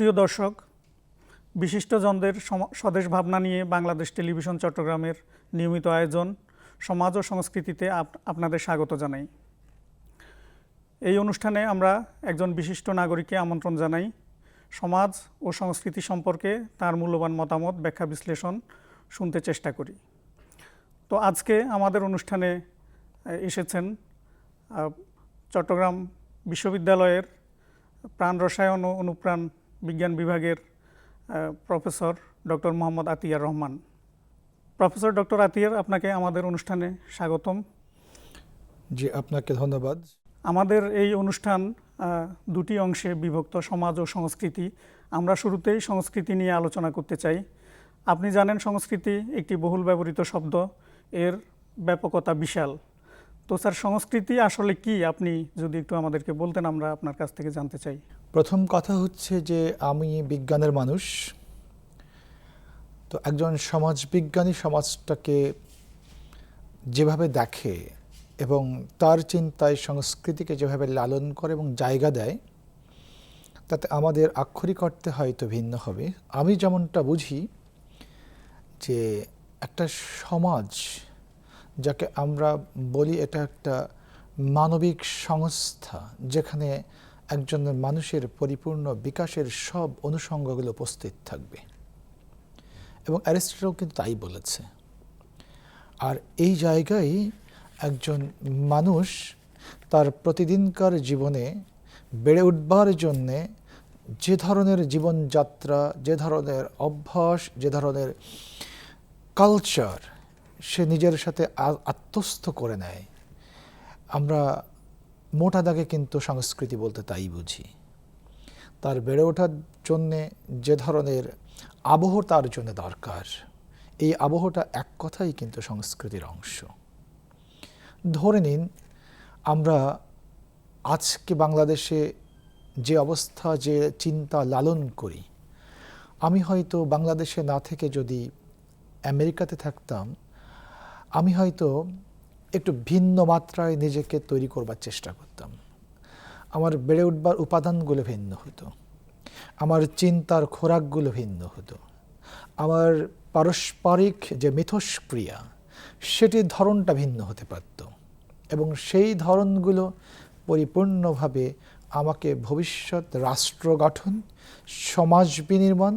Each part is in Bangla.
সুপ্রিয় দর্শক, বিশিষ্টজনদের স্বদেশ ভাবনা নিয়ে বাংলাদেশ টেলিভিশন চট্টগ্রামের নিয়মিত আয়োজন সমাজ ও সংস্কৃতিতে আপ- আপনাদের স্বাগত জানাই। এই অনুষ্ঠানে আমরা একজন বিশিষ্ট নাগরিককে আমন্ত্রণ জানাই। সমাজ ও সংস্কৃতি সম্পর্কে তার মূল্যবান মতামত, ব্যাখ্যা, বিশ্লেষণ শুনতে চেষ্টা করি। তো আজকে আমাদের অনুষ্ঠানে এসেছেন চট্টগ্রাম বিশ্ববিদ্যালয়ের প্রাণ রসায়ন ও অনুপ্রাণ বিজ্ঞান বিভাগের professor doctor Mohammad Atiar Rahman. Professor doctor Atiar আপনাকে আমাদের অনুষ্ঠানে স্বাগতম। জি আপনাকে ধন্যবাদ। আমাদের এই অনুষ্ঠান দুটি অংশে বিভক্ত সমাজ ও সংস্কৃতি। আমরা শুরুতেই সংস্কৃতি নিয়ে আলোচনা করতে চাই। আপনি জানেন সংস্কৃতি একটি বহুল ব্যবহৃত শব্দ এর ব্যাপকতা বিশাল। তো স্যার সংস্কৃতি আসলে কি? আপনি যদি একটু আমাদেরকে বলতেন আমরা আপনার কাছ থেকে জানতে চাই। প্রথম কথা হচ্ছে যে আমি বিজ্ঞানের মানুষ। তো একজন সমাজবিজ্ঞানী সমাজটাকে যেভাবে দেখে এবং তার চিন্তায় সংস্কৃতিকে যেভাবে লালন করে এবং জায়গা দেয়, তাতে আমাদের আক্ষরিক অর্থে হয়তো ভিন্ন হবে। আমি যেমনটা বুঝি যে একটা সমাজ যাকে আমরা বলি এটা একটা মানবিক সংস্থা, যেখানে একজন মানুষের পরিপূর্ণ বিকাশের সব অনুষঙ্গগুলো উপস্থিত থাকবে। এবং অ্যারিস্টটল কিন্তু তাই বলেছে। আর এই জায়গায় একজন মানুষ তার প্রতিদিনকার জীবনে বেড়ে উঠবার জন্যে যে ধরনের জীবনযাত্রা, যে ধরনের অভ্যাস, যে ধরনের কালচার সে নিজের সাথে আত্মস্থ করে নেয়। আমরা মোটা দাগে কিন্তু সংস্কৃতি বলতে তাই বুঝি। তার বেড়ে ওঠার জন্যে যে ধরনের আবহ তার জন্য দরকার। এই আবহটা এক কথাই কিন্তু সংস্কৃতির অংশ। ধরে নিন, আমরা আজকে বাংলাদেশে যে অবস্থা, যে চিন্তা লালন করি, আমি হয়তো বাংলাদেশে না থেকে যদি আমেরিকাতে থাকতাম, আমি হয়তো একটু ভিন্ন মাত্রায় নিজেকে তৈরি করবার চেষ্টা করতাম। আমার বেড়ে উঠবার উপাদানগুলো ভিন্ন হতো। আমার চিন্তার খোরাকগুলো ভিন্ন হতো। আমার পারস্পরিক যে মিথস্ক্রিয়া সেটির ধরনটা ভিন্ন হতে পারত এবং সেই ধরনগুলো পরিপূর্ণভাবে আমাকে ভবিষ্যৎ রাষ্ট্র গঠন, সমাজ বিনির্মাণ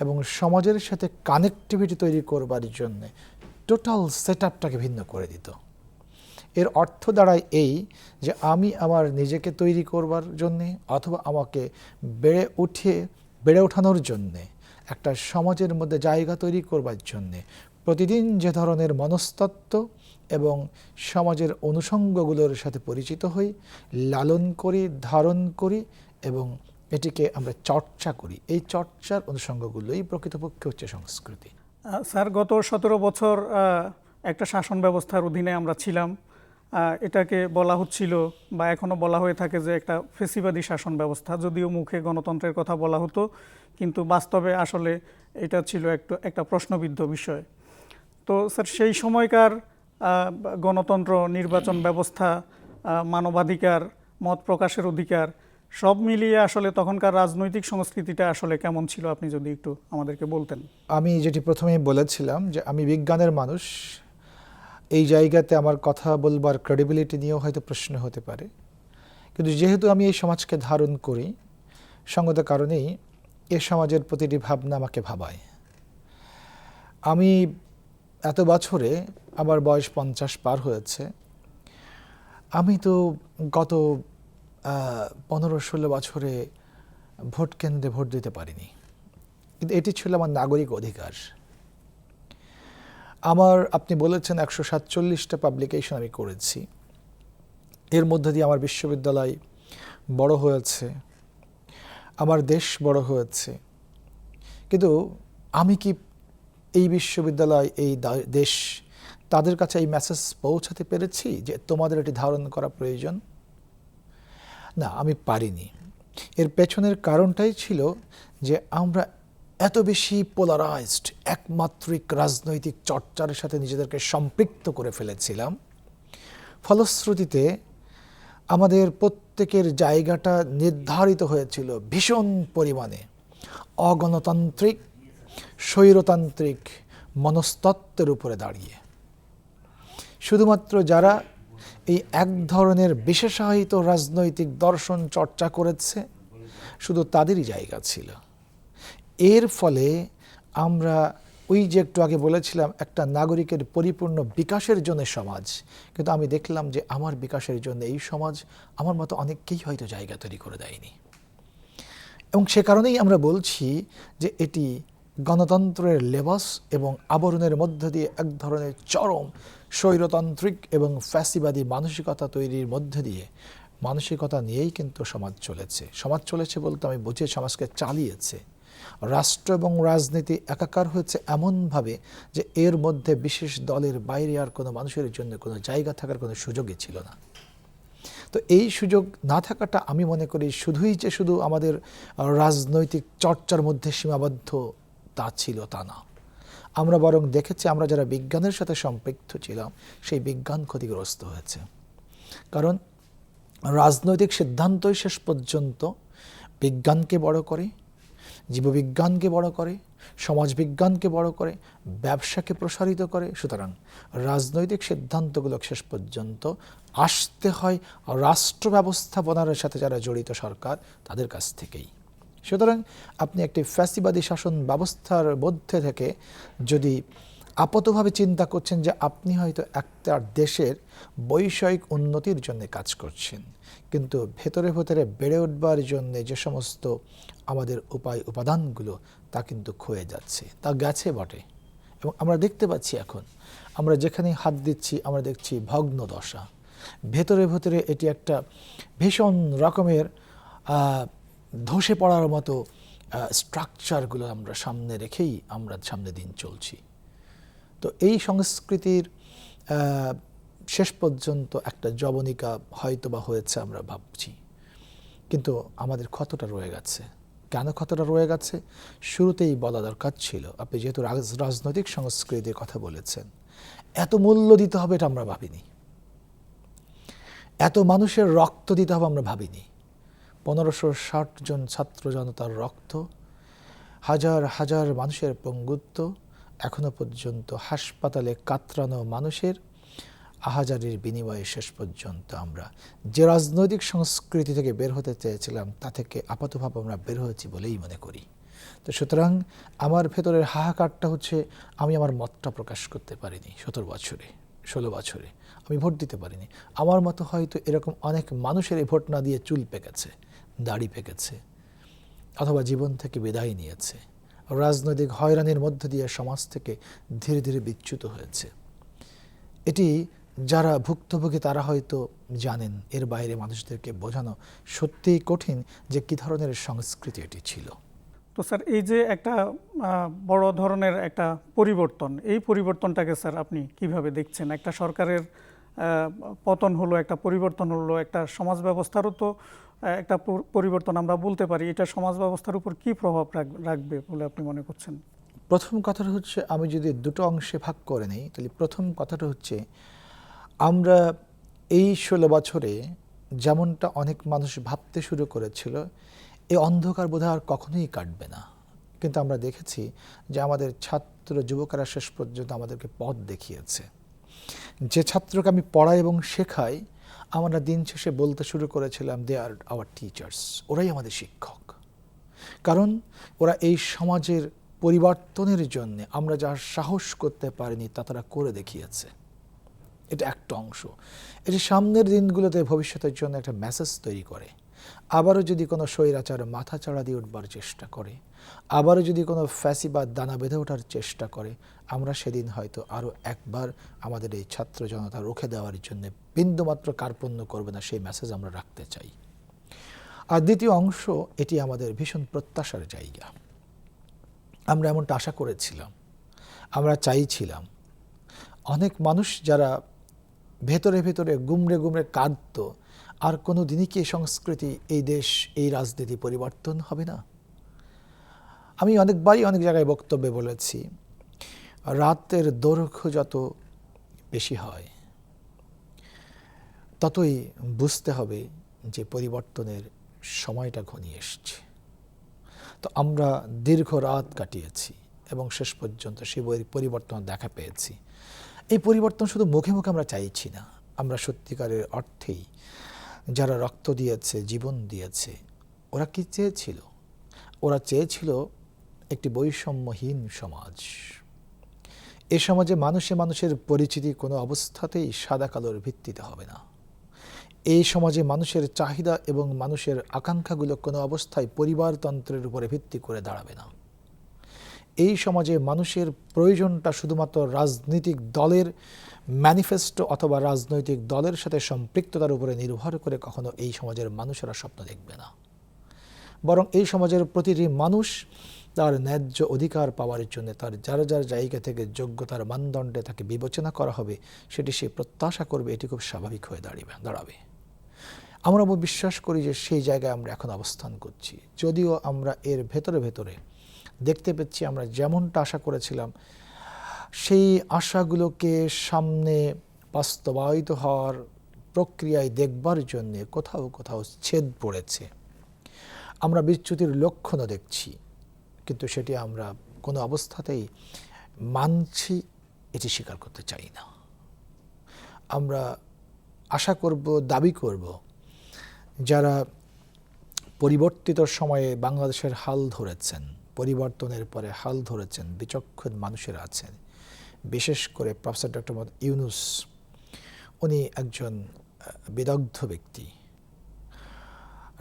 এবং সমাজের সাথে কানেক্টিভিটি তৈরি করবার জন্যে টোটাল সেট আপটাকে ভিন্ন করে দিত। এর অর্থ দাঁড়ায় এই যে আমি আমার নিজেকে তৈরি করবার জন্যে অথবা আমাকে বেড়ে উঠে, বেড়ে ওঠানোর জন্যে, একটা সমাজের মধ্যে জায়গা তৈরি করবার জন্যে, প্রতিদিন যে ধরনের মনস্তত্ত্ব এবং সমাজের অনুষঙ্গগুলোর সাথে পরিচিত হই, লালন করি, ধারণ করি এবং এটিকে আমরা চর্চা করি। এই চর্চার অনুষঙ্গগুলোই প্রকৃতপক্ষে হচ্ছে সংস্কৃতি। স্যার, গত সতেরো বছর একটা শাসন ব্যবস্থার অধীনে আমরা ছিলাম। এটাকে বলা হচ্ছিল বা এখনও বলা হয়ে থাকে যে একটা ফেসিবাদী শাসন ব্যবস্থা। যদিও মুখে গণতন্ত্রের কথা বলা হতো, কিন্তু বাস্তবে আসলে এটা ছিল একটু, একটা প্রশ্নবিদ্ধ বিষয়। তো স্যার, সেই সময়কার গণতন্ত্র, নির্বাচন ব্যবস্থা মানবাধিকার, মত প্রকাশের অধিকার, সব মিলিয়ে আসলে তখনকার রাজনৈতিক সংস্কৃতিটা আসলে কেমন ছিল, আপনি যদি একটু আমাদেরকে বলতেন? আমি যেটি প্রথমেই বলেছিলাম যে আমি বিজ্ঞানের মানুষ এই জায়গাতে আমার কথা বলবার ক্রেডিবিলিটি নিয়েও হয়তো প্রশ্ন হতে পারে। কিন্তু যেহেতু আমি এই সমাজকে ধারণ করি, সঙ্গত কারণেই এ সমাজের প্রতিটি ভাবনা আমাকে ভাবায়। আমি এত বছরে আমার বয়স পঞ্চাশ পার হয়েছে। আমি তো গত পনেরো ষোলো বছরে ভোট কেন্দ্রে ভোট দিতে পারিনি। কিন্তু এটি ছিল আমার নাগরিক অধিকার। আমার, আপনি বলেছেন একশো সাতচল্লিশটা পাবলিকেশন আমি করেছি। এর মধ্যে দিয়ে আমার বিশ্ববিদ্যালয় বড় হয়েছে, আমার দেশ বড় হয়েছে। কিন্তু আমি কি এই বিশ্ববিদ্যালয়, এই দেশ, তাদের কাছে এই মেসেজ পৌঁছাতে পেরেছি যে তোমাদের এটি ধারণ করা প্রয়োজন? না, আমি পারিনি। এর পেছনের কারণটাই ছিল যে আমরা এত বেশি পোলারাইজড একমাত্রিক রাজনৈতিক চর্চার সাথে নিজেদেরকে সম্পৃক্ত করে ফেলেছিলাম। ফলশ্রুতিতে আমাদের প্রত্যেকের জায়গাটা নির্ধারিত হয়েছিল ভীষণ পরিমাণে। অগণতান্ত্রিক, স্বৈরতান্ত্রিক মনস্তত্ত্বের উপরে দাঁড়িয়ে। শুধুমাত্র যারা এই এক ধরনের বিশেষায়িত রাজনৈতিক দর্শন চর্চা করেছে, শুধু তাদেরই জায়গা ছিল। এর ফলে আমরা ওই যে একটু আগে বলেছিলাম, একটা নাগরিকের পরিপূর্ণ বিকাশের জন্য সমাজ। কিন্তু আমি দেখলাম যে আমার বিকাশের জন্য এই সমাজ আমার মতো অনেককেই হয়তো জায়গা তৈরি করে দেয়নি। এবং সে কারণেই আমরা বলছি যে এটি গণতন্ত্রের লেবাস এবং আবরণের মধ্য দিয়ে এক ধরনের চরম স্বৈরতান্ত্রিক এবং ফ্যাসিবাদী মানসিকতা তৈরির মধ্য দিয়ে মানসিকতা নিয়েই কিন্তু সমাজ চলেছে। সমাজ চলেছে বলতে আমি বুঝে সমাজকে চালিয়েছে। রাষ্ট্র এবং রাজনীতি একাকার হয়েছে এমনভাবে যে এর মধ্যে বিশেষ দলের বাইরে আর কোনো মানুষের জন্য কোনো জায়গা থাকার কোনো সুযোগই ছিল না। তো এই সুযোগ না থাকাটা আমি মনে করি শুধুই যে শুধু আমাদের রাজনৈতিক চর্চার মধ্যে সীমাবদ্ধ তা ছিল তা না। আমরা বরং দেখেছি আমরা যারা বিজ্ঞানের সাথে সম্পৃক্ত ছিলাম, সেই বিজ্ঞান ক্ষতিগ্রস্ত হয়েছে। কারণ রাজনৈতিক সিদ্ধান্তই শেষ পর্যন্ত বিজ্ঞানকে বড় করে জীববিজ্ঞানকে বড় করে, সমাজবিজ্ঞানকে বড় করে, ব্যবসাকে প্রসারিত করে। সুতরাং রাজনৈতিক সিদ্ধান্তগুলো শেষ পর্যন্ত আসতে হয় রাষ্ট্র ব্যবস্থাপনার সাথে যারা জড়িত সরকার তাদের কাছ থেকেই। সুতরাং আপনি একটি ফ্যাসিবাদী শাসন ব্যবস্থার মধ্যে থেকে যদি আপাতভাবে চিন্তা করছেন যে আপনি হয়তো একটা দেশের বৈষয়িক উন্নতির জন্য কাজ করছেন, কিন্তু ভেতরে ভেতরে বেড়ে উঠবার জন্য যে সমস্ত আমাদের উপায় উপাদানগুলো তা কিন্তু ক্ষয়ে যাচ্ছে, তা গেছে বটে। এবং আমরা দেখতে পাচ্ছি এখন, আমরা যেখানে হাত দিচ্ছি, আমরা দেখছি ভগ্ন দশা। ভেতরে ভেতরে এটি একটা ভীষণ রকমের ধসে পড়ার মতো স্ট্রাকচারগুলো আমরা সামনে রেখেই আমরা সামনে দিন চলছি। তো এই সংস্কৃতির শেষ পর্যন্ত একটা জবনিকা হয়তো বা হয়েছে আমরা ভাবছি। কিন্তু আমাদের ক্ষতটা রয়ে গেছে। কেন ক্ষতটা রয়ে গেছে। শুরুতেই বলা দরকার ছিল, আপনি যেহেতু রাজ- রাজনৈতিক সংস্কৃতির কথা বলেছেন, এত মূল্য দিতে হবে এটা আমরা ভাবিনি। এত মানুষের রক্ত দিতে হবে আমরা ভাবিনি। পনেরোশো ষাট জন ছাত্র জনতার রক্ত, হাজার হাজার মানুষের পঙ্গুত্ব, এখনও পর্যন্ত হাসপাতালে কাতরানো মানুষের আহাজারির বিনিময়ে শেষ পর্যন্ত আমরা যে রাজনৈতিক সংস্কৃতি থেকে বের হতে চেয়েছিলাম, তা থেকে আপাতভাবে আমরা বের হয়েছি বলেই মনে করি। তো সুতরাং আমার ভেতরের হাহাকারটা হচ্ছে, আমি আমার মতটা প্রকাশ করতে পারিনি সতেরো বছরে, ষোলো বছরে। আমি ভোট দিতে পারিনি। আমার মতো হয়তো এরকম অনেক মানুষের এই ভোট না দিয়ে চুল পেকেছে, দাড়ি পেকেছে, অথবা জীবন থেকে বিদায় নিয়েছে, রাজনৈতিক হয়রানির মধ্য দিয়ে সমাজ থেকে ধীরে ধীরে বিচ্যুত হয়েছে। এটি যারা ভুক্তভোগী তারা হয়তো জানেন এর বাইরে মানুষদেরকে বোঝানো সত্যিই কঠিন যে কী ধরনের সংস্কৃতি এটি ছিল। তো স্যার এই যে একটা বড় ধরনের একটা পরিবর্তন এই পরিবর্তনটাকে স্যার আপনি কীভাবে দেখছেন? একটা সরকারের পতন হলো একটা পরিবর্তন হলো একটা সমাজ ব্যবস্থারও তো একটা পরিবর্তন আমরা বলতে পারি। এটা সমাজ ব্যবস্থার উপর কি প্রভাব রাখ- রাখবে বলে আপনি মনে করছেন? প্রথম কথাটা হচ্ছে আমি যদি দুটো অংশে ভাগ করে নিই তাহলে প্রথম কথাটা হচ্ছে আমরা এই ষোলো বছরে যেমনটা অনেক মানুষ ভাবতে শুরু করেছিল এই অন্ধকার বোধহয় আর কখনোই কাটবে না। কিন্তু আমরা দেখেছি যে আমাদের ছাত্র যুবকেরা শেষ পর্যন্ত আমাদেরকে পথ দেখিয়েছে। যে ছাত্রকে আমি পড়াই এবং শেখাই, আমরা দিন শেষে বলতে শুরু করেছিলাম দে আর আওয়ার টিচার্স ওরাই আমাদের শিক্ষক। কারণ ওরা এই সমাজের পরিবর্তনের জন্য আমরা যা সাহস করতে পারিনি তা তারা করে দেখিয়েছে। এটা একটা অংশ। এটি সামনের দিনগুলোতে ভবিষ্যতের জন্য একটা মেসেজ তৈরি করে। আবারও যদি কোনো স্বৈরাচার মাথা চাড়া দিয়ে উঠবার চেষ্টা করে, আবারও যদি কোনো ফ্যাসি বা দানা বেঁধে ওঠার চেষ্টা করে, আমরা সেদিন হয়তো আরও একবার আমাদের এই ছাত্র জনতা রুখে দেওয়ার জন্য বিন্দুমাত্র কার্পণ্য করবে না সেই মেসেজ আমরা রাখতে চাই। আর দ্বিতীয় অংশ, এটি আমাদের ভীষণ প্রত্যাশার জায়গা। আমরা এমনটা আশা করেছিলাম। আমরা চাইছিলাম। অনেক মানুষ যারা ভেতরে ভেতরে গুমড়ে গুমড়ে কাঁদত। আর কোনো দিনই কি সংস্কৃতি, এই দেশ, এই রাজনীতি পরিবর্তন হবে না? আমি অনেকবারই অনেক জায়গায় বক্তব্যে বলেছি, রাতের দৈর্ঘ্য যত বেশি হয়, ততই বুঝতে হবে যে পরিবর্তনের সময়টা ঘনিয়ে এসছে। তো আমরা দীর্ঘ রাত কাটিয়েছি এবং শেষ পর্যন্ত সেই পরিবর্তন দেখা পেয়েছি। এই পরিবর্তন শুধু মুখে মুখে আমরা চাইছি না। আমরা সত্যিকারের অর্থেই যারা রক্ত দিয়েছে, জীবন দিয়েছে, ওরা কি চেয়েছিল? ওরা চেয়েছিল একটি বৈষম্যহীন সমাজ। এ সমাজে মানুষে মানুষের পরিচিতি কোনো অবস্থাতেই সাদা কালোর ভিত্তিতে হবে না। এই সমাজে মানুষের চাহিদা এবং মানুষের আকাঙ্ক্ষাগুলো কোনো অবস্থায় পরিবারতন্ত্রের উপরে ভিত্তি করে দাঁড়াবে না। এই সমাজে মানুষের প্রয়োজনটা শুধুমাত্র রাজনৈতিক দলের ম্যানিফেস্টো অথবা রাজনৈতিক দলের সাথে সম্পৃক্ততার উপরে নির্ভর করে কখনো এই সমাজের মানুষেরা স্বপ্ন দেখবে না। বরং এই সমাজের প্রতিটি মানুষ তার ন্যায্য অধিকার পাওয়ার জন্য তার যার যার জায়গা থেকে যোগ্যতার মানদণ্ডে তাকে বিবেচনা করা হবে, সেটি সে প্রত্যাশা করবে, এটি খুব স্বাভাবিক হয়ে দাঁড়িয়ে দাঁড়াবে। আমরা বিশ্বাস করি যে সেই জায়গায় আমরা এখন অবস্থান করছি। যদিও আমরা এর ভেতরে ভেতরে দেখতে পেয়েছি আমরা, যেমনটা আশা করেছিলাম। সেই আশাগুলোকে সামনে বাস্তবায়িত হওয়ার প্রক্রিয়ায় দেখবার জন্য কোথাও কোথাও ছেদ পড়েছে। আমরা বিচ্যুতির লক্ষণও দেখছি, কিন্তু সেটি আমরা কোনো অবস্থাতেই মানছি, এটি স্বীকার করতে চাই না। আমরা আশা করব, দাবি করব, যারা পরিবর্তিত সময়ে বাংলাদেশের হাল ধরেছেন পরিবর্তনের পরে হাল ধরেছেন, বিচক্ষণ মানুষেরা আছেন। বিশেষ করে প্রফেসর ডক্টর মোহাম্মদ ইউনুস, উনি একজন বিদগ্ধ ব্যক্তি।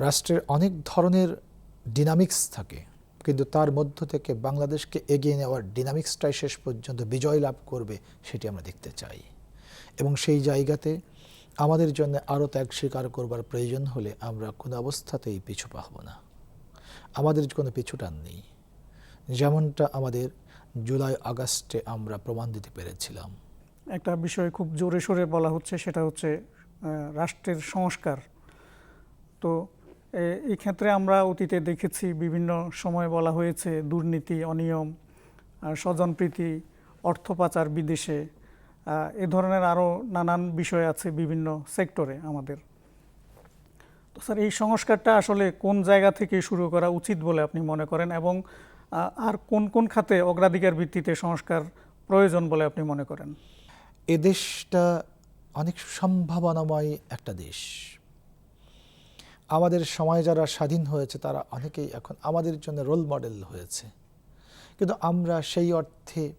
রাষ্ট্রের অনেক ধরনের ডিনামিক্স থাকে, কিন্তু তার মধ্য থেকে বাংলাদেশকে এগিয়ে নেওয়ার ডিনামিক্সটাই শেষ পর্যন্ত বিজয় লাভ করবে সেটি আমরা দেখতে চাই। এবং সেই জায়গাতে আমাদের জন্য আরও ত্যাগ স্বীকার করবার প্রয়োজন হলে আমরা কোনো অবস্থাতেই পিছু পাব না। আমাদের কোনো পিছুটান নেই। যেমনটা আমাদের জুলাই আগস্টে আমরা প্রমাণ দিতে পেরেছিলাম। একটা বিষয় খুব জোরে সোরে বলা হচ্ছে, সেটা হচ্ছে রাষ্ট্রের সংস্কার। তো এই ক্ষেত্রে আমরা অতীতে দেখেছি বিভিন্ন সময় বলা হয়েছে, দুর্নীতি, অনিয়ম স্বজনপ্রীতি, অর্থ পাচার বিদেশে এ ধরনের আরও নানান বিষয় আছে বিভিন্ন সেক্টরে আমাদের। তো স্যার, এই সংস্কারটা আসলে কোন জায়গা থেকে শুরু করা উচিত বলে আপনি মনে করেন? এবং আর কোন কোন খাতে অগ্রাধিকার ভিত্তিতে সংস্কার প্রয়োজন বলে আপনি মনে করেন? এ দেশটা অনেক সম্ভাবনাময় একটা দেশ। আমাদের সময় যারা স্বাধীন হয়েছে তারা অনেকেই এখন আমাদের জন্য রোল মডেল হয়েছে। কিন্তু আমরা সেই অর্থে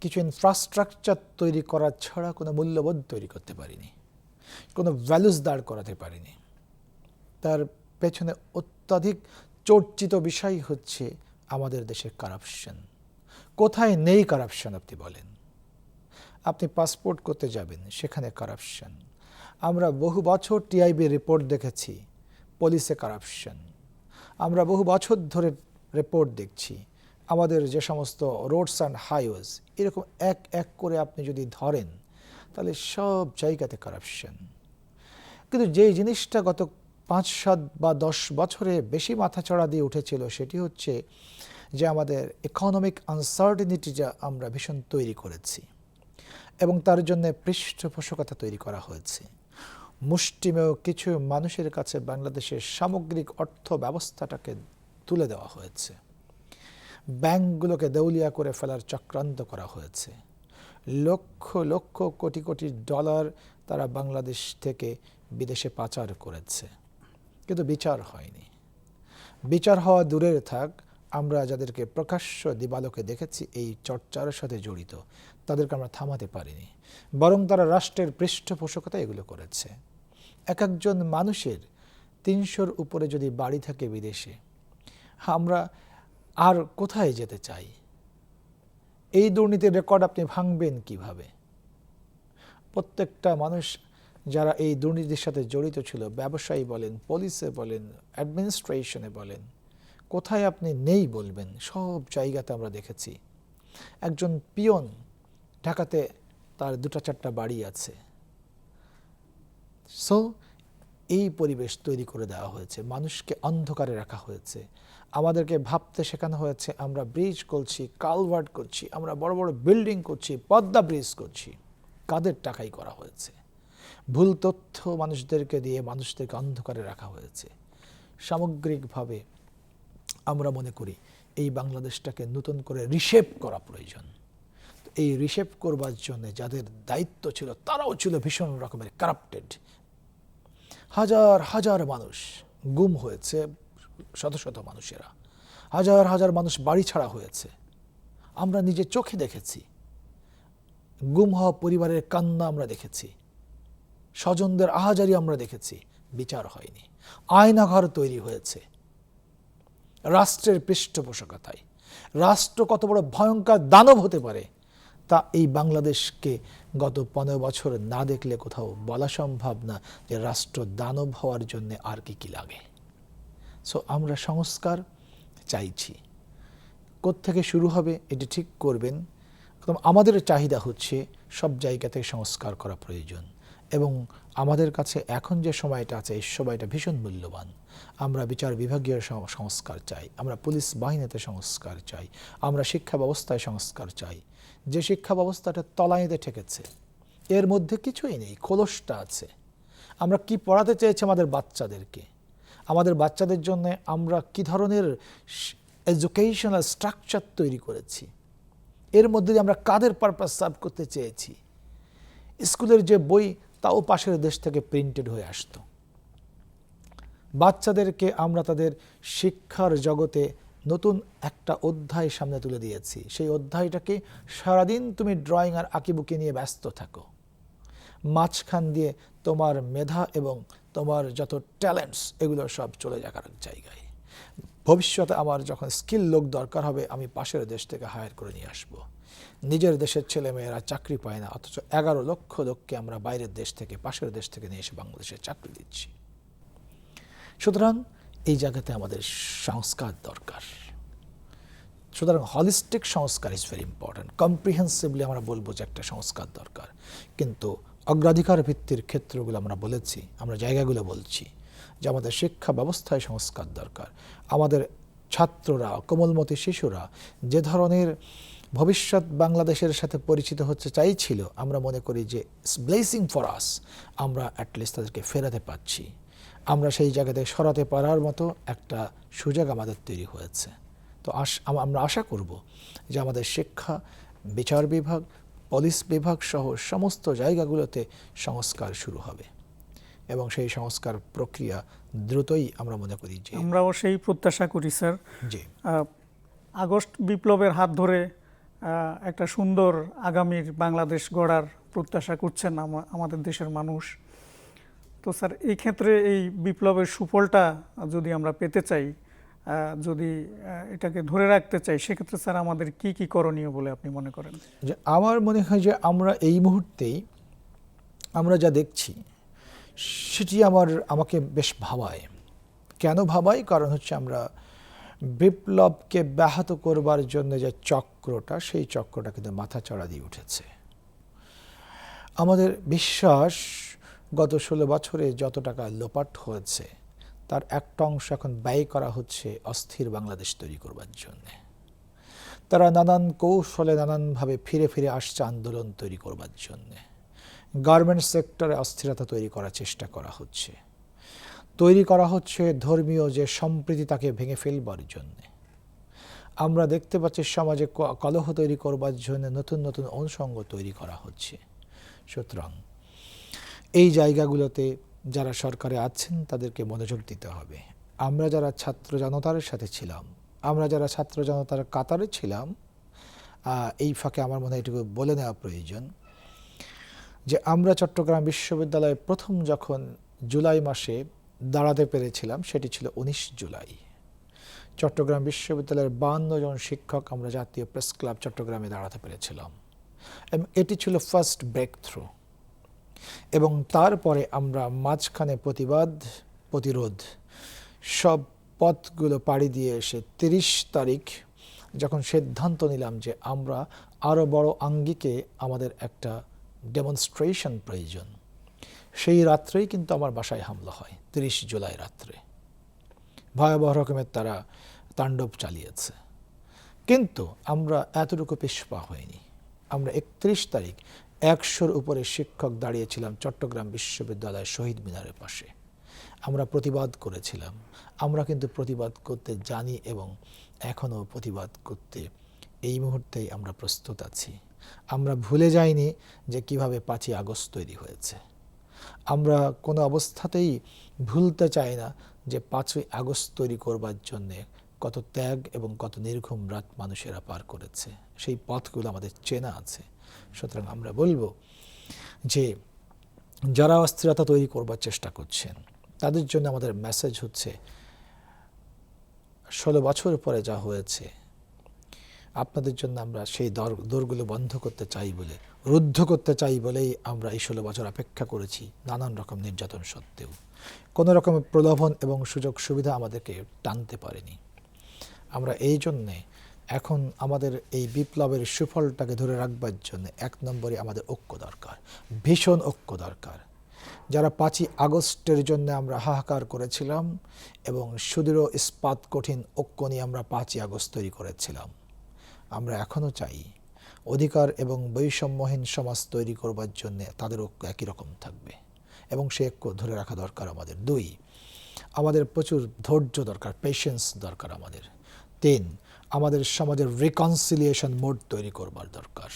কিছু ইনফ্রাস্ট্রাকচার তৈরি করা ছাড়া কোনো মূল্যবোধ তৈরি করতে পারিনি। কোনো ভ্যালুস দাঁড় করাতে পারিনি। তার পেছনে অত্যাধিক চর্চিত বিষয় হচ্ছে আমাদের দেশের কারাপশন কোথায় নেই কারাপশন আপনি বলেন? আপনি পাসপোর্ট করতে যাবেন, সেখানে কারাপশন আমরা বহু বছর টিআইবি রিপোর্ট দেখেছি পুলিশে কারাপশন আমরা বহু বছর ধরে রিপোর্ট দেখছি, আমাদের যে সমস্ত রোডস অ্যান্ড হাইওয়েজ এরকম এক এক করে আপনি যদি ধরেন, তাহলে সব জায়গাতে কারাপশন কিন্তু যেই জিনিসটা গত পাঁচ সাত বা দশ বছরে বেশি মাথাচড়া দিয়ে উঠেছিল সেটি হচ্ছে যে আমাদের ইকোনমিক আনসার্টিনিটি যা আমরা ভীষণ তৈরি করেছি এবং তার জন্য পৃষ্ঠপোষকতা তৈরি করা হয়েছে। মুষ্টিমেয় কিছু মানুষের কাছে বাংলাদেশের সামগ্রিক অর্থ ব্যবস্থাটাকে তুলে দেওয়া হয়েছে। ব্যাংকগুলোকে দেউলিয়া করে ফেলার চক্রান্ত করা হয়েছে। লক্ষ লক্ষ, কোটি কোটি ডলার তারা বাংলাদেশ থেকে বিদেশে পাচার করেছে। কিন্তু বিচার হয়নি। বিচার হওয়া দূরের থাক, আমরা যাদেরকে প্রকাশ্য দিবালোকে দেখেছি, এই চর্চার সাথে জড়িত, তাদেরকে আমরা থামাতে পারিনি। বরং তারা রাষ্ট্রের পৃষ্ঠপোষকতা এগুলো করেছে। এক একজন মানুষের তিনশোর উপরে যদি বাড়ি থাকে বিদেশে, আমরা আর কোথায় যেতে চাই? এই দুর্নীতির রেকর্ড আপনি ভাঙবেন কীভাবে? প্রত্যেকটা মানুষ যারা এই দুর্নীতির সাথে জড়িত ছিল, ব্যবসায়ী বলেন পুলিশে বলেন অ্যাডমিনিস্ট্রেশনে বলেন, কোথায় আপনি নেই বলবেন, সব জায়গাতে আমরা দেখেছি। একজন পিয়ন ঢাকাতে তার দুটা চারটা বাড়ি আছে। সো এই পরিবেশ তৈরি করে দেওয়া হয়েছে, মানুষকে অন্ধকারে রাখা হয়েছে। আমাদেরকে ভাবতে শেখানো হয়েছে, আমরা ব্রিজ করছি কালভার্ট করছি, আমরা বড় বড় বিল্ডিং করছি, পদ্মা ব্রিজ করছি। কাদের টাকাই করা হয়েছে? ভুল তথ্য মানুষদেরকে দিয়ে মানুষদেরকে অন্ধকারে রাখা হয়েছে। সামগ্রিকভাবে আমরা মনে করি এই বাংলাদেশটাকে নতুন করে রিশেপ করা প্রয়োজন। এই রিশেপ করবার জন্য যাদের দায়িত্ব ছিল, তারাও ছিল ভীষণ রকমের কারাপ্টেড হাজার হাজার মানুষ গুম হয়েছে, শত শত মানুষেরা। হাজার হাজার মানুষ বাড়ি ছাড়া হয়েছে। আমরা নিজে চোখে দেখেছি। গুম হওয়া পরিবারের কান্না আমরা দেখেছি। স্বজনদের আহাজারি আমরা দেখেছি। বিচার হয়নি। আয়নাঘর তৈরি হয়েছে। রাষ্ট্রের পৃষ্ঠপোষকতায়। রাষ্ট্র কত বড় ভয়ঙ্কর দানব হতে পারে তা এই বাংলাদেশকে গত পনেরো বছর না দেখলে কোথাও বলা সম্ভব না যে রাষ্ট্র দানব হওয়ার জন্য আর কি কি লাগে। সো আমরা সংস্কার চাইছি। থেকে শুরু হবে এটি ঠিক করবেন। আমাদের চাহিদা হচ্ছে সব জায়গা থেকে সংস্কার করা প্রয়োজন। এবং আমাদের কাছে এখন যে সময়টা আছে, এই সময়টা ভীষণ মূল্যবান। আমরা বিচার বিভাগীয় সংস্কার চাই, আমরা পুলিশ বাহিনীতে সংস্কার চাই, আমরা শিক্ষা ব্যবস্থায় সংস্কার চাই। যে শিক্ষা ব্যবস্থাটা তলাইতে ঠেকেছে, এর মধ্যে কিছুই নেই, খোলসটা আছে। আমরা কি পড়াতে চেয়েছি আমাদের বাচ্চাদেরকে? আমাদের বাচ্চাদের জন্য আমরা কি ধরনের এডুকেশনাল স্ট্রাকচার তৈরি করেছি? এর মধ্যে আমরা কাদের পারপাস সার্ভ করতে চেয়েছি? স্কুলের যে বই তাও পাশের দেশ থেকে প্রিন্টেড হয়ে আসতো। বাচ্চাদেরকে আমরা তাদের শিক্ষার জগতে নতুন একটা অধ্যায় সামনে তুলে দিয়েছি। সেই অধ্যায়টাকে সারাদিন তুমি ড্রয়িং আর আঁকিবুকি নিয়ে ব্যস্ত থাকো। মাঝখান দিয়ে তোমার মেধা এবং তোমার যত ট্যালেন্টস এগুলো সব চলে যাকার জায়গায়। ভবিষ্যতে আমার যখন স্কিল লোক দরকার হবে, আমি পাশের দেশ থেকে হায়ার করে নিয়ে আসব। নিজের দেশের ছেলে মেয়েরা চাকরি পায় না, অথচ এগারো লক্ষ লোককে আমরা বাইরের দেশ থেকে, পাশের দেশ থেকে নিয়ে এসে বাংলাদেশে চাকরি দিচ্ছি। সুতরাং এই জায়গাতে আমাদের সংস্কার দরকার। সুতরাং হলিস্টিক সংস্কার ইজ ভেরি ইম্পর্ট্যান্ট কম্প্রিহেন্সিভলি আমরা বলব যে একটা সংস্কার দরকার। কিন্তু অগ্রাধিকার ভিত্তির ক্ষেত্রগুলো আমরা বলেছি, আমরা জায়গাগুলো বলছি যে আমাদের শিক্ষা ব্যবস্থায় সংস্কার দরকার। আমাদের ছাত্ররা, কোমলমতি শিশুরা যে ধরনের ভবিষ্যৎ বাংলাদেশের সাথে পরিচিত হচ্ছে চাইছিল। আমরা মনে করি যে ব্লেসিং ফর আস আমরা অ্যাটলিস্ট তাদেরকে ফেরাতে পারছি। আমরা সেই জায়গাতে সরাতে পারার মতো একটা সুযোগ আমাদের তৈরি হয়েছে। তো আশ আম- আমরা আশা করব যে আমাদের শিক্ষা বিচার বিভাগ পুলিশ বিভাগ সহ সমস্ত জায়গাগুলোতে সংস্কার শুরু হবে। এবং সেই সংস্কার প্রক্রিয়া দ্রুতই আমরা মনে করি যে আমরাও সেই প্রত্যাশা করি স্যার। যে আগস্ট বিপ্লবের হাত ধরে একটা সুন্দর আগামীর বাংলাদেশ গড়ার প্রত্যাশা করছেন আমা- আমাদের দেশের মানুষ। তো স্যার, এই ক্ষেত্রে এই বিপ্লবের সুফলটা যদি আমরা পেতে চাই যদি এটাকে ধরে রাখতে চাই, সেক্ষেত্রে স্যার আমাদের কি কি করণীয় বলে আপনি মনে করেন? যে আমার মনে হয় যে আমরা এই মুহূর্তেই আমরা যা দেখছি, সেটি আমার, আমাকে বেশ ভাবায়। কেন ভাবায়? কারণ হচ্ছে আমরা বিপ্লবকে ব্যাহত করবার জন্য যে চক্রটা, সেই চক্রটা কিন্তু মাথা চড়া দিয়ে উঠেছে। আমাদের বিশ্বাস গত ষোলো বছরে যত টাকা লোপাট হয়েছে, তার একটা অংশ এখন ব্যয় করা হচ্ছে অস্থির বাংলাদেশ তৈরি করবার জন্যে। তারা নানান কৌশলে নানানভাবে ফিরে ফিরে আসছে আন্দোলন তৈরি করবার জন্যে। গার্মেন্টস সেক্টরে অস্থিরতা তৈরি করার চেষ্টা করা হচ্ছে। তৈরি করা হচ্ছে ধর্মীয় যে সম্প্রীতি তাকে ভেঙে ফেলবার জন্যে। আমরা দেখতে পাচ্ছি সমাজে কলহ তৈরি করবার জন্য নতুন নতুন অনুষঙ্গ তৈরি করা হচ্ছে। সুতরাং এই জায়গাগুলোতে যারা সরকারে আছেন তাদেরকে মনোযোগ দিতে হবে। আমরা যারা ছাত্র জনতার সাথে ছিলাম, আমরা যারা ছাত্র জনতার কাতারে ছিলাম এই ফাঁকে আমার মনে হয় এটুকু বলে নেওয়া প্রয়োজন যে আমরা চট্টগ্রাম বিশ্ববিদ্যালয়ে প্রথম যখন জুলাই মাসে দাঁড়াতে পেরেছিলাম, সেটি ছিল উনিশ জুলাই। চট্টগ্রাম বিশ্ববিদ্যালয়ের বান্ন জন শিক্ষক আমরা জাতীয় প্রেস ক্লাব চট্টগ্রামে দাঁড়াতে পেরেছিলাম। এবং এটি ছিল ফার্স্ট ব্রেক থ্রু এবং তারপরে আমরা মাঝখানে প্রতিবাদ, প্রতিরোধ, সব পথগুলো পাড়ি দিয়ে এসে তিরিশ তারিখ যখন সিদ্ধান্ত নিলাম যে আমরা আরও বড় আঙ্গিকে আমাদের একটা ডেমনস্ট্রেশন প্রয়োজন। সেই রাত্রেই কিন্তু আমার বাসায় হামলা হয়, তিরিশ জুলাই রাত্রে। ভয়াবহ রকমের তারা তাণ্ডব চালিয়েছে। কিন্তু আমরা এতটুকু পিছপা হয়নি। আমরা একত্রিশ তারিখ একশোর উপরে শিক্ষক দাঁড়িয়েছিলাম চট্টগ্রাম বিশ্ববিদ্যালয়ের শহীদ মিনারের পাশে। আমরা প্রতিবাদ করেছিলাম। আমরা কিন্তু প্রতিবাদ করতে জানি এবং এখনও প্রতিবাদ করতে এই মুহূর্তেই আমরা প্রস্তুত আছি। আমরা ভুলে যাইনি যে কীভাবে পাঁচই আগস্ট তৈরি হয়েছে। আমরা কোনো অবস্থাতেই ভুলতে চাই না যে পাঁচই আগস্ট তৈরি করবার জন্যে কত ত্যাগ এবং কত নির্ঘুম রাত মানুষেরা পার করেছে। সেই পথগুলো আমাদের চেনা আছে। সুতরাং আমরা বলব যে, যারা অস্থিরতা তৈরি করবার চেষ্টা করছেন, তাদের জন্য আমাদের মেসেজ হচ্ছে, ষোলো বছর পরে যা হয়েছে আপনাদের জন্য আমরা সেই দর দৌড়গুলো বন্ধ করতে চাই বলে, রুদ্ধ করতে চাই বলেই আমরা এই ষোলো বছর অপেক্ষা করেছি নানান রকম নির্যাতন সত্ত্বেও। কোনো রকমের প্রলোভন এবং সুযোগ সুবিধা আমাদেরকে টানতে পারেনি। আমরা এই জন্যে এখন আমাদের এই বিপ্লবের সুফলটাকে ধরে রাখবার জন্য এক নম্বরে আমাদের ঐক্য দরকার, ভীষণ ঐক্য দরকার। যারা পাঁচই আগস্টের জন্য আমরা হাহাকার করেছিলাম এবং সুদৃঢ় ইস্পাত কঠিন ঐক্য নিয়ে আমরা পাঁচই আগস্ট তৈরি করেছিলাম। আমরা এখনও চাই। অধিকার এবং বৈষম্যহীন সমাজ তৈরি করবার জন্য তাদেরও একই রকম থাকবে। এবং সে ঐক্য ধরে রাখা দরকার আমাদের। দুই, আমাদের প্রচুর ধৈর্য দরকার পেশেন্স দরকার আমাদের। তিন, আমাদের সমাজের রিকনসিলিয়েশন মোড তৈরি করবার দরকার।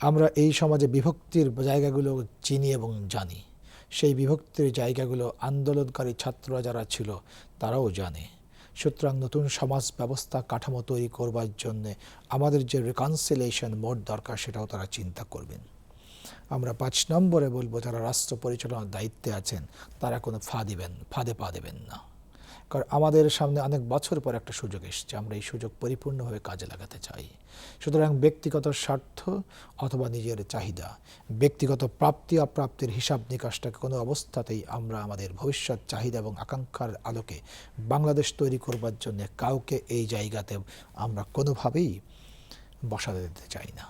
আমরা এই সমাজে বিভক্তির জায়গাগুলো চিনি এবং জানি। সেই বিভক্তির জায়গাগুলো আন্দোলনকারী ছাত্ররা যারা ছিল, তারাও জানে। সুতরাং নতুন সমাজ ব্যবস্থা কাঠামো তৈরি করবার জন্য আমাদের যে রিকনসিলেশন মোড দরকার সেটাও তারা চিন্তা করবেন। আমরা পাঁচ নম্বরে বলব, যারা রাষ্ট্র পরিচালনার দায়িত্বে আছেন, তারা কোনো ফা দিবেন, ফাঁদে পা দেবেন না। কারণ আমাদের সামনে অনেক বছর পর একটা সুযোগ এসছে, আমরা এই সুযোগ পরিপূর্ণভাবে কাজে লাগাতে চাই। সুতরাং ব্যক্তিগত স্বার্থ অথবা নিজের চাহিদা, ব্যক্তিগত প্রাপ্তি, অপ্রাপ্তির হিসাব নিকাশটাকে কোনো অবস্থাতেই আমরা আমাদের ভবিষ্যৎ চাহিদা এবং আকাঙ্ক্ষার আলোকে বাংলাদেশ তৈরি করবার জন্য কাউকে এই জায়গাতে আমরা কোনোভাবেই বসাতে দিতে চাই না।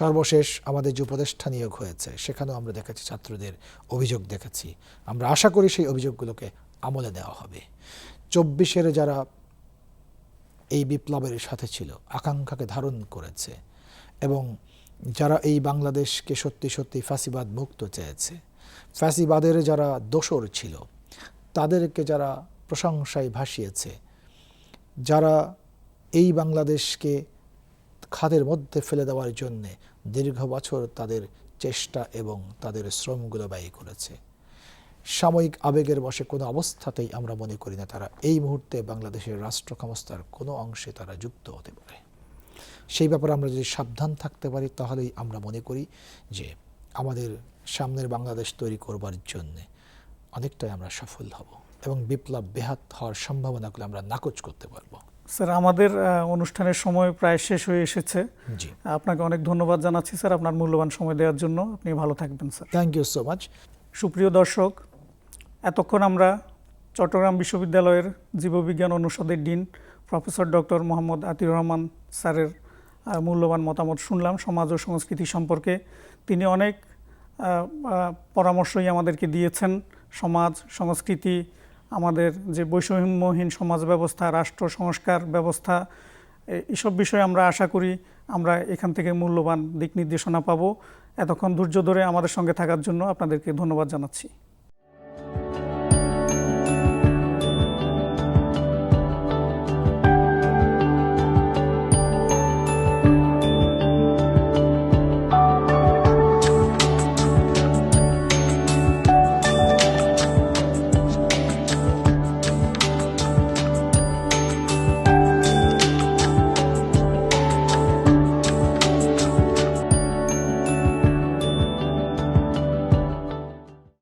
সর্বশেষ আমাদের যে উপদেষ্টা নিয়োগ হয়েছে, সেখানেও আমরা দেখেছি ছাত্রদের অভিযোগ দেখেছি। আমরা আশা করি সেই অভিযোগগুলোকে আমলে দেওয়া হবে। চব্বিশের যারা এই বিপ্লবের সাথে ছিল, আকাঙ্ক্ষাকে ধারণ করেছে এবং যারা এই বাংলাদেশকে সত্যি সত্যি ফ্যাসিবাদ মুক্ত চেয়েছে, ফ্যাসিবাদের যারা দোসর ছিল, তাদেরকে যারা প্রশংসায় ভাসিয়েছে, যারা এই বাংলাদেশকে খাদের মধ্যে ফেলে দেওয়ার জন্যে দীর্ঘ বছর তাদের চেষ্টা এবং তাদের শ্রমগুলো ব্যয় করেছে। সাময়িক আবেগের বশে কোনো অবস্থাতেই আমরা মনে করি না তারা। এই মুহূর্তে বাংলাদেশের রাষ্ট্র ক্ষমতার কোনো অংশে তারা যুক্ত হতে পারে। সেই ব্যাপারে আমরা যদি সাবধান থাকতে পারি তাহলেই আমরা মনে করি যে আমাদের সামনের বাংলাদেশ তৈরি করবার জন্যে অনেকটাই আমরা সফল হব এবং বিপ্লব বেহাত হওয়ার সম্ভাবনাগুলো আমরা নাকচ করতে পারব। স্যার আমাদের অনুষ্ঠানের সময় প্রায় শেষ হয়ে এসেছে। জি। আপনাকে অনেক ধন্যবাদ জানাচ্ছি স্যার আপনার মূল্যবান সময় দেওয়ার জন্য। আপনি ভালো থাকবেন sir. Thank you so much সুপ্রিয় দর্শক এতক্ষণ আমরা চট্টগ্রাম বিশ্ববিদ্যালয়ের জীববিজ্ঞান অনুষদের dean professor doctor Mohammad Atir Rahman স্যারের মূল্যবান মতামত শুনলাম। সমাজ ও সংস্কৃতি সম্পর্কে তিনি অনেক পরামর্শই আমাদেরকে দিয়েছেন। সমাজ, সংস্কৃতি, আমাদের যে বৈষম্যহীন সমাজ ব্যবস্থা, রাষ্ট্র সংস্কার ব্যবস্থা এসব বিষয়ে আমরা আশা করি আমরা এখান থেকে মূল্যবান দিক নির্দেশনা পাবো। এতক্ষণ ধৈর্য ধরে আমাদের সঙ্গে থাকার জন্য আপনাদেরকে ধন্যবাদ জানাচ্ছি।